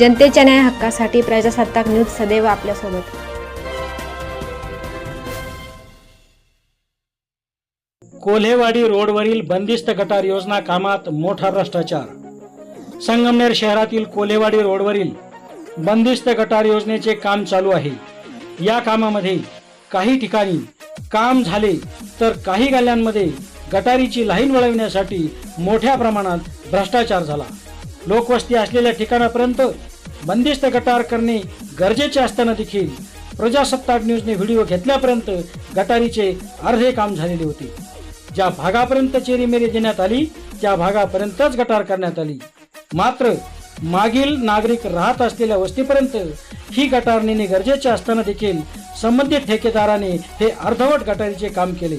जनतेच्या न्याय हक्कासाठी प्रजासत्ताक न्यूज सदैव आपल्यासोबत. कोल्हेवाडी रोडवरील बंदिस्त गटार योजना कामात मोठा भ्रष्टाचार. संगमनेर शहरातील कोल्हेवाडी रोडवरील बंदिस्त गटार योजनेचे काम चालू आहे. या कामामध्ये काही ठिकाणी काम झाले तर काही गल्ल्यांमध्ये गटारीची लाईन वळविण्यासाठी मोठ्या प्रमाणात भ्रष्टाचार झाला. लोकवस्ती असलेल्या ठिकाणापर्यंत बंदिस्त गटार करणे गरजेचे असताना देखील प्रजासत्ताक न्यूजने व्हिडिओ घेतल्यापर्यंत गटारीचे अर्धे काम झालेले होते. ज्या भागापर्यंत चेरीमेरी देण्यात आली त्या भागापर्यंतच गटार करण्यात आली. मात्र मागील नागरिक राहत असलेल्या वस्तीपर्यंत ही गटार नेणे गरजेचे असताना देखील संबंधित ठेकेदाराने हे अर्धवट गटारीचे काम केले.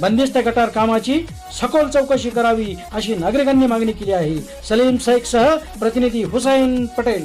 बंदिस्त गटार कामाची सखोल चौकशी करावी अशी नागरिकांनी मागणी केली आहे. सलीम शेख सह प्रतिनिधी हुसैन पटेल.